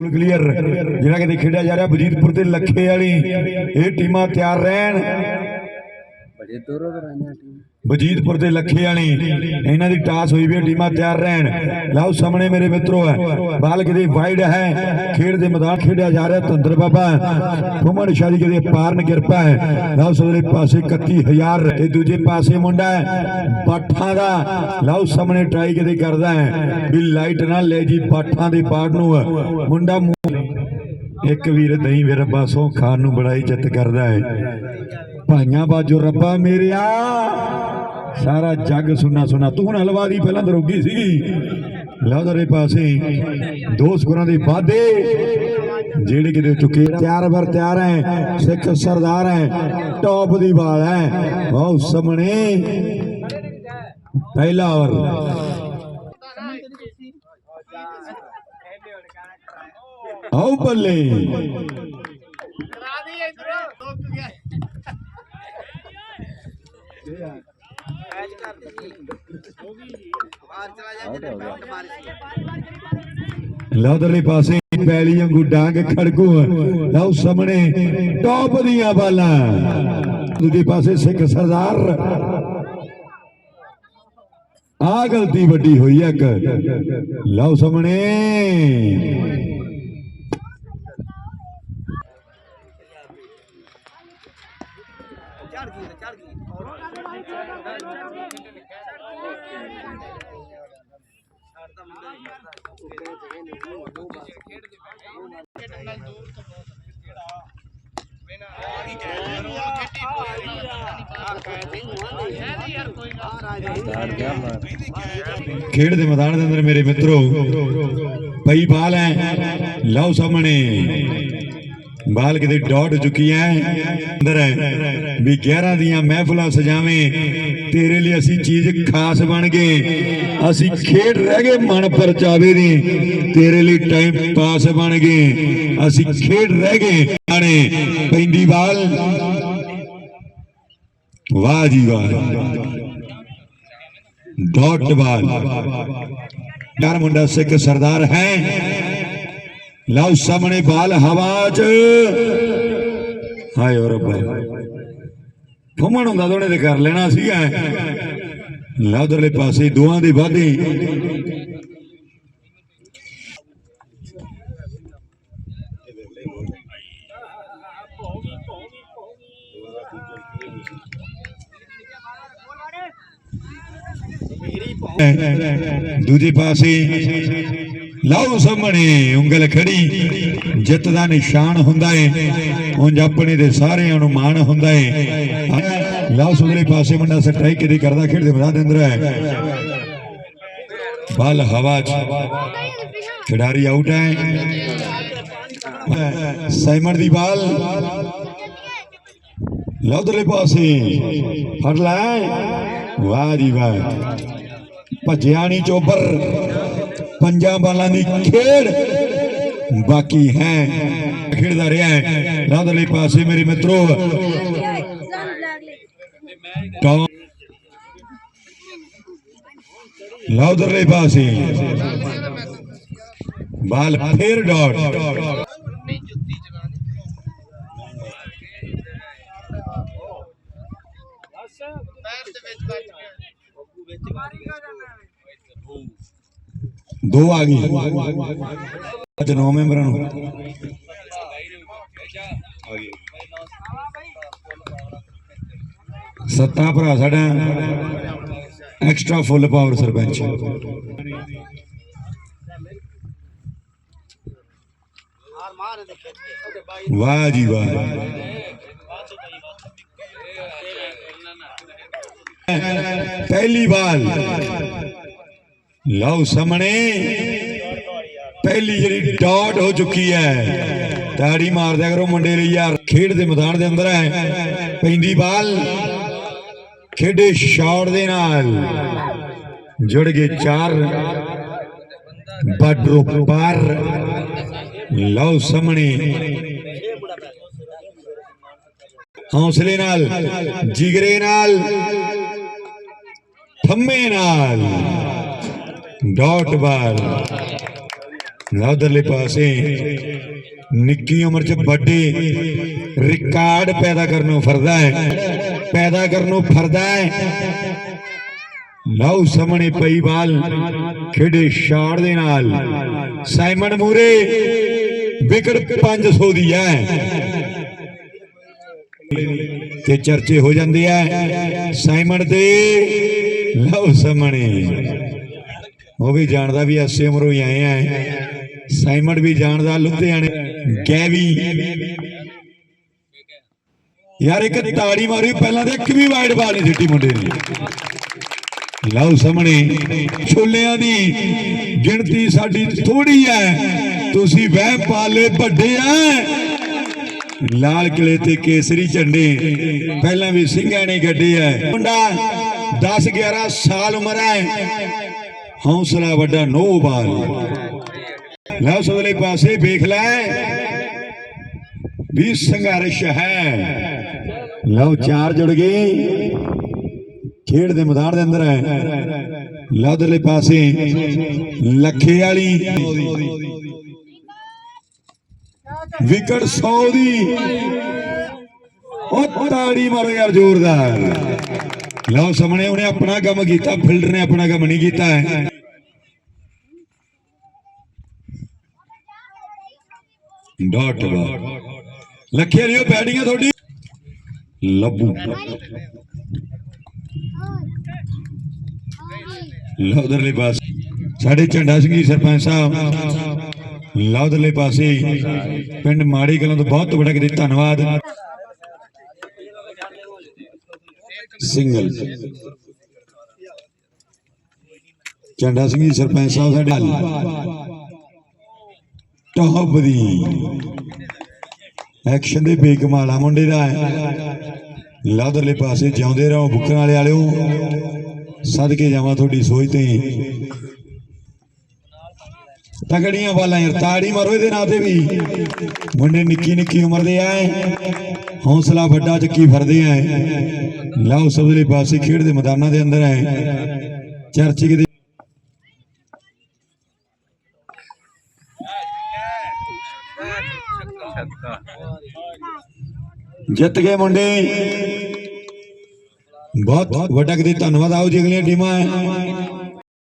Clear ਜਿਹੜਾ ਕਿਤੇ ਖੇਡਿਆ ਜਾ ਰਿਹਾ ਬਜੀਤਪੁਰ ਤੇ ਲੱਖੇ ਵਾਲੀ ਇਹ ਟੀਮਾਂ ਤਿਆਰ ਰਹਿਣ। ਬੜੇ ਦੂਰੋਂ ਤੋਂ ਆਈਆਂ ਟੀਮ। ਲੱਖੇ ਵਾਲੀ, ਇਹਨਾਂ ਦੀ ਟਾਸ ਹੋਈ ਵੀ ਟੀਮਾਂ ਤਿਆਰ ਰਹਿਣ। ਲਓ ਸਾਹਮਣੇ ਮੇਰੇ ਮਿੱਤਰੋ ਹੈ ਬਾਲ ਕਿਤੇ ਵਾਈਡ ਹੈ, ਖੇਡ ਦੇ ਮੈਦਾਨ ਖੇਡਿਆ ਜਾ ਰਿਹਾ ਤੰਦਰ ਬਾਬਾ ਫੁਮਣ ਸ਼ਾਦੀ ਕਿਤੇ ਪਾਰਨ ਕਿਰਪਾ ਹੈ। ਲਓ ਸੋਲੇ ਪਾਸੇ 31000 ਤੇ ਦੂਜੇ ਪਾਸੇ ਮੁੰਡਾ ਹੈ, ਬਾਠਾਂ ਦਾ। ਲਓ ਸਾਹਮਣੇ ਟਰਾਈ ਕਿਤੇ ਕਰਦਾ ਹੈ, ਵੀ ਲਾਈਟ ਨਾ ਲੈ ਜੀ ਬਾਠਾਂ ਦੇ ਬਾੜ ਨੂੰ। ਮੁੰਡਾ ਇੱਕ ਵੀਰ ਦਹੀਂ ਵੀਰ ਬਾਸੋਂ ਖਾਨ ਨੂੰ ਬੜਾ ਇੱਜ਼ਤ ਕਰਦਾ ਹੈ। ਭਾਈਆਂ ਬਾਜੋ ਰੱਬਾ ਮੇਰਿਆ। ਸਾਰਾ ਜੱਗ ਸੁਣਾ ਸੁਣਾ ਤੂੰ ਹਲਵਾ ਦੀ ਪਹਿਲਾਂ ਦਰੋਗੀ ਸੀਗੀ। ਲੌਦਰੇ ਪਾਸੇ। ਦੋ ਸਕੋਰਾਂ ਦੇ ਵਾਧੇ ਜਿਹੜੇ ਕਿਤੇ ਚੁੱਕੇ ਤਿਆਰ ਬਰ ਤਿਆਰ ਹੈ ਸਿੱਖ ਸਰਦਾਰ ਹੈ ਟੌਪ ਦੀ ਬਾਲ ਹੈ ਬਹੁਤ ਸਾਹਮਣੇ। ਪਹਿਲਾ ਓਵਰ ਆਓ ਬੱਲੇ। ਲੌਦਰਲੇ ਪਾਸੇ ਪੈਲੀ ਵਾਂਗੂ ਡਾਂਗ ਖੜਕੂ ਲਓ ਸਾਹਮਣੇ ਟੌਪ ਦੀਆਂ ਬਾਲਾਂ। ਦੂਜੇ ਪਾਸੇ ਸਿੱਖ ਸਰਦਾਰ। ਆ ਗਲਤੀ ਵੱਡੀ ਹੋਈ ਹੈ ਇੱਕ। ਲਓ ਸਾਹਮਣੇ। ਖੇਡ ਦੇ ਮੈਦਾਨ ਦੇ ਅੰਦਰ ਮੇਰੇ ਮਿੱਤਰੋ ਪਈ ਬਾਲ ਹੈ ਲਓ ਸਾਹਮਣੇ। ਬਾਲ ਕਿਤੇ ਡਾਟ ਚੁੱਕੀ ਹੈ ਅੰਦਰ ਹੈ ਵੀ 11 ਦੀਆਂ ਮਹਿਫਲਾਂ ਸਜਾਵੇਂ, ਤੇਰੇ ਲਈ ਅਸੀਂ ਚੀਜ਼ ਖਾਸ ਬਣ ਗਏ। ਅਸੀਂ ਖੇਡ ਰਹਿ ਗਏ ਮਨ ਪਰਚਾਵੇ ਦੀ, ਤੇਰੇ ਲਈ ਟਾਈਮ ਪਾਸ ਬਣ ਗਏ। ਅਸੀਂ ਖੇਡ ਰਹਿ ਗਏ ਆਣੇ, ਪੈਂਦੀ ਬਾਲ। ਵਾਹ ਜੀ ਵਾਹ। Dot ball. ਯਾਰ ਮੁੰਡਾ ਸਿੱਖ ਸਰਦਾਰ ਹੈ। ਲਓ ਸਾਹਮਣੇ ਬਾਲ ਹਵਾ 'ਚ। ਹਾਏ ਰੱਬਾ। ਫੁੰਮਣ ਹੁੰਦਾ ਦੋਨੇ ਤੇ ਕਰ ਲੈਣਾ ਸੀਗਾ। ਲਓ ਉਧਰਲੇ ਪਾਸੇ ਦੋਹਾਂ ਦੇ ਵਾਧੇ। ਦੂਜੇ ਪਾਸੇ ਲਓ ਸਾਹਮਣੇ ਉਂਗਲ ਖੜੀ। ਜਿੱਤ ਦਾ ਨਿਸ਼ਾਨ ਹੁੰਦਾ ਏ। ਉਂਝ ਆਪਣੇ ਦੇ ਸਾਰਿਆਂ ਨੂੰ ਮਾਣ ਹੁੰਦਾ ਏ। ਲਓ ਸੁਧਰੇ ਪਾਸੇ ਮੁੰਡਾ ਸਟ੍ਰਾਈਕ ਕਿਤੇ ਕਰਦਾ, ਖੇਡਦੇ ਮੈਦਾਨ ਦੇ ਅੰਦਰ ਹੈ। ਬਲ ਹਵਾ 'ਚ। ਖਿਡਾਰੀ ਆਊਟ ਹੈ। ਸਾਈਮਨ ਦੀ ਬਾਲ। ਲਓ ਪਾਸੇ। ਫੜ ਲੈ। ਵਾਹ ਜੀ ਵਾਹ। ਭੱਜਿਆ ਨਹੀਂ ਚੋਬਰ। ਪੰਜਾਂ ਬਾਲਾਂ ਦੀ ਖੇਡ ਬਾਕੀ ਹੈ। ਖੇਡਦਾ ਰਿਹਾ ਹੈ। ਲਓ ਪਾਸੇ ਮੇਰੇ ਮਿੱਤਰੋ। ਟੌਮ ਪਾਸੇ। ਬਾਲ ਫੇਰ ਡਾਟ। ਦੋ ਦੋ ਆ ਗਈ ਅੱਜ ਨੌ ਮੈਂਬਰਾਂ ਨੂੰ। ਸੱਤਾ ਭਰਾ ਸਾਡਾ ਐਕਸਟਰਾ ਫੁੱਲ ਪਾਵਰ ਸਰਪੰਚ। ਵਾਹ ਜੀ ਵਾਹ। ਪਹਿਲੀ ਵਾਰ। ਲਓ ਸਾਹਮਣੇ। ਪਹਿਲੀ ਜਿਹੜੀ ਡਾਟ ਹੋ ਚੁੱਕੀ ਹੈ। ਤਾੜੀ ਮਾਰ ਕਰੋ ਮੁੰਡੇ ਲਈ ਯਾਰ। ਖੇਡ ਦੇ ਮੈਦਾਨ ਦੇ ਅੰਦਰ ਹੈ। ਪੈਂਦੀ ਬਾਲ। ਖੇਡੇ ਸ਼ਾਟ ਦੇ ਨਾਲ। ਜੁੜ ਗਏ ਚਾਰ। ਬਾਡਰੋ ਪਾਰ। ਲਓ ਸਾਹਮਣੇ। ਹੌਸਲੇ ਨਾਲ, ਜਿਗਰੇ ਨਾਲ, ਥੰਮੇ ਨਾਲ। ਡਾਟ ਬਾਲ ਲਓ ਉਧਰਲੇ ਪਾਸੇ ਨਿੱਕੀ ਉਮਰ 'ਚ ਵੱਡੇ ਰਿਕਾਰਡ ਪੈਦਾ ਕਰਨ ਫਰਦਾ ਹੈ, ਪੈਦਾ ਕਰਨ ਫਰਦਾ ਹੈ। ਲਓ ਸਾਹਮਣੇ ਪਈ ਬਾਲ ਖੇਡੇ ਸ਼ਾਟ ਦੇ ਨਾਲ। ਸਾਈਮਨ ਮੂਰੇ ਵਿਕਟ 500 ਦੀ ਹੈ। ਤੇ ਚਰਚੇ ਹੋ ਜਾਂਦੇ ਆ। ਸਾਈਮਨ ਦੇ ਲਓ ਸਾਹਮਣੇ। ਉਹ ਵੀ ਜਾਣਦਾ ਵੀ ਐਸੇ ਉਮਰੋਂ ਹੀ ਆਏ ਆ। ਸਾਈਮਨ ਵੀ ਜਾਣਦਾ, ਲੁਧਿਆਣੇ ਗੈਵੀ ਯਾਰ ਇੱਕ ਤਾੜੀ ਮਾਰੀ, ਪਹਿਲਾਂ ਤੇ ਇੱਕ ਵੀ ਵਾਈਡ ਬਾਲ ਨਹੀਂ ਸਿੱਟੀ ਮੁੰਡੇ ਨੇ। ਲਓ ਸਾਹਮਣੇ, ਛੋਲਿਆਂ ਦੀ ਗਿਣਤੀ ਸਾਡੀ ਥੋੜੀ ਹੈ। ਤੁਸੀਂ ਵਹਿ ਪਾਲੇ ਵੱਡੇ ਆ। ਲਾਲ ਕਿਲੇ ਤੇ ਕੇਸਰੀ ਝੰਡੇ, ਪਹਿਲਾਂ ਵੀ ਸਿੰਘਾਂ ਨੇ ਗੱਡੇ ਐ ਮੁੰਡਾ 10 11 ਸਾਲ ਉਮਰ ਹੈ। ਹੌਸਲਾ ਵੱਡਾ ਨੋ ਬਾਲ ਲਓ ਸੋਲੇ ਪਾਸੇ ਵੇਖ ਲੈ। ਵੀ ਸੰਘਰਸ਼ ਹੈ। ਲਓ ਚਾਰ ਜੁੜ ਗਏ। ਖੇਡ ਦੇ ਮੈਦਾਨ ਦੇ ਅੰਦਰ ਹੈ। ਲਓ ਪਾਸੇ ਲੱਖੇ ਵਾਲੀ। ਵਿਕਟ 100 ਦੀ। ਉਹ ਤਾੜੀ ਮਾਰੋ ਯਾਰ ਜ਼ੋਰਦਾਰ। ਲਓ ਸਾਹਮਣੇ ਉਹਨੇ ਆਪਣਾ ਕੰਮ ਕੀਤਾ, ਫਿਲਡਰ ਨੇ ਆਪਣਾ ਕੰਮ ਨਹੀਂ ਕੀਤਾ। ਹੈ ਡਾਟ ਬਾਲ ਲੱਖੇ ਵਾਲੀ ਉਹ ਤੁਹਾਡੀ। ਲੱਭੂ। ਲਓ ਪਾਸੇ। ਸਾਡੇ ਝੰਡਾ ਸਿੰਘੀ ਸਰਪੰਚ ਸਾਹਿਬ। ਲਓ ਪਾਸੇ। ਪਿੰਡ ਮਾੜੀ ਕਲਾਂ ਤੋਂ ਬਹੁਤ ਬੜਾ ਕਿਤੇ ਧੰਨਵਾਦ। ਸਿੰਗਲ। ਝੰਡਾ ਸਿੰਘ ਸਰਪੰਚ ਸਾਹਿਬ, ਸਾਡੇ ਟੌਪ ਐਕਸ਼ਨ ਦੇ ਬੇਕਮਾਲਾ ਮੁੰਡੇ ਦਾ। ਹੈ ਪਾਸੇ ਜਿਉਂਦੇ ਰਹੋ ਬੁੱਕਣ ਵਾਲੇ ਵਾਲਿਓ। ਸਦਕੇ ਜਾਵਾਂ ਤੁਹਾਡੀ ਸੋਚ ਤੇ। ਤਗੜੀਆਂ ਵਾਲਾਂ ਯਾਰ, ਤਾੜੀ ਮਾਰੋ ਇਹਦੇ ਨਾਂ ਤੇ ਵੀ। ਮੁੰਡੇ ਨਿੱਕੀ ਨਿੱਕੀ ਉਮਰ ਦੇ ਆਏ ਹੌਸਲਾ ਵੱਡਾ ਚੱਕੀ ਫਰਦੇ ਆਏ ਲਓ ਸਭਲੇ ਪਾਸੇ ਖੇਡ ਦੇ ਮੈਦਾਨਾਂ ਦੇ ਅੰਦਰ ਆਏ ਚਰਚ ਕਿਤੇ ਛੱਕਾ ਜਿੱਤ ਗਏ ਮੁੰਡੇ। ਬਹੁਤ ਵੱਡਾ ਕਿਤੇ ਧੰਨਵਾਦ। ਆਓ ਜੀ ਅਗਲੀਆਂ ਟੀਮਾਂ।